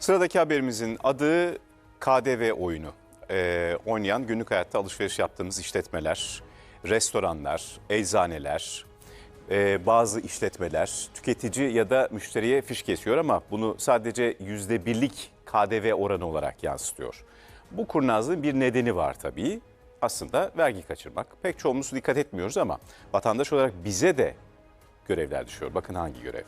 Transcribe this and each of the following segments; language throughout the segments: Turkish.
Sıradaki haberimizin adı KDV oyunu. Ee, oynayan günlük hayatta alışveriş yaptığımız işletmeler, restoranlar, eczaneler, e, bazı işletmeler tüketici ya da müşteriye fiş kesiyor ama bunu sadece yüzde birlik KDV oranı olarak yansıtıyor. Bu kurnazlığın bir nedeni var tabii. Aslında vergi kaçırmak. Pek çoğumuz dikkat etmiyoruz ama vatandaş olarak bize de görevler düşüyor. Bakın hangi görev?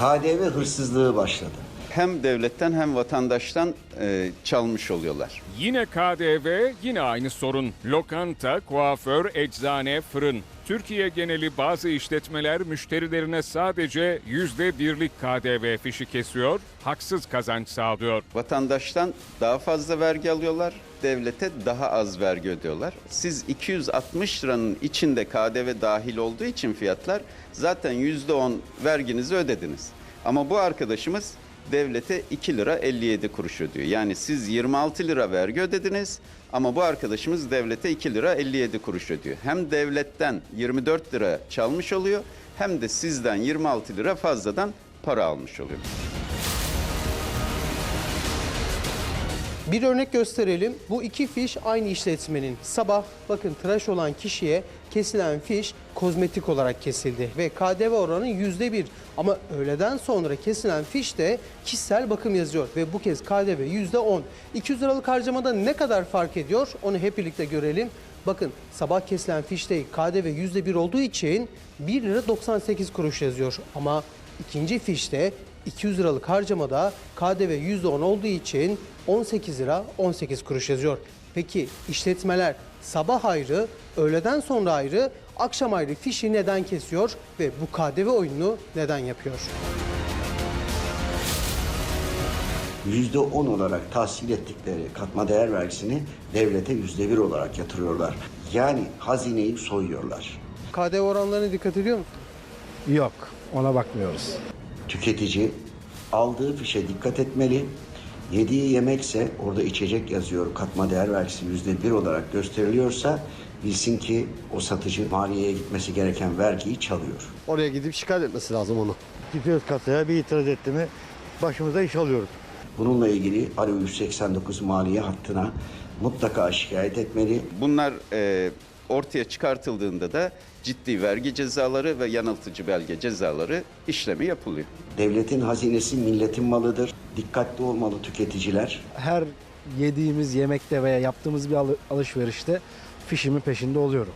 KDV hırsızlığı başladı. Hem devletten hem vatandaştan e, çalmış oluyorlar. Yine KDV, yine aynı sorun. Lokanta, kuaför, eczane, fırın. Türkiye geneli bazı işletmeler müşterilerine sadece yüzde birlik KDV fişi kesiyor, haksız kazanç sağlıyor. Vatandaştan daha fazla vergi alıyorlar, devlete daha az vergi ödüyorlar. Siz 260 liranın içinde KDV dahil olduğu için fiyatlar zaten %10 verginizi ödediniz. Ama bu arkadaşımız devlete 2 lira 57 kuruş ödüyor. Yani siz 26 lira vergi ödediniz ama bu arkadaşımız devlete 2 lira 57 kuruş ödüyor. Hem devletten 24 lira çalmış oluyor hem de sizden 26 lira fazladan para almış oluyor. Bir örnek gösterelim. Bu iki fiş aynı işletmenin. Sabah bakın tıraş olan kişiye kesilen fiş kozmetik olarak kesildi ve KDV oranı yüzde bir. Ama öğleden sonra kesilen fişte kişisel bakım yazıyor ve bu kez KDV yüzde on. 200 liralık harcamada ne kadar fark ediyor onu hep birlikte görelim. Bakın sabah kesilen fişte KDV yüzde bir olduğu için 1 lira 98 kuruş yazıyor. Ama ikinci fişte 200 liralık harcamada KDV %10 olduğu için 18 lira 18 kuruş yazıyor. Peki işletmeler sabah ayrı, öğleden sonra ayrı, akşam ayrı fişi neden kesiyor ve bu KDV oyununu neden yapıyor? %10 olarak tahsil ettikleri katma değer vergisini devlete %1 olarak yatırıyorlar. Yani hazineyi soyuyorlar. KDV oranlarına dikkat ediyor musun? Yok, ona bakmıyoruz. Tüketici aldığı fişe dikkat etmeli. Yediği yemekse orada içecek yazıyor katma değer vergisi %1 olarak gösteriliyorsa bilsin ki o satıcı maliyeye gitmesi gereken vergiyi çalıyor. Oraya gidip şikayet etmesi lazım onu. Gidiyoruz kasaya bir itiraz etti mi başımıza iş alıyoruz. Bununla ilgili Alo 189 maliye hattına mutlaka şikayet etmeli. Bunlar e, ortaya çıkartıldığında da ciddi vergi cezaları ve yanıltıcı belge cezaları işlemi yapılıyor. Devletin hazinesi milletin malıdır. Dikkatli olmalı tüketiciler. Her yediğimiz yemekte veya yaptığımız bir alı- alışverişte fişimin peşinde oluyorum.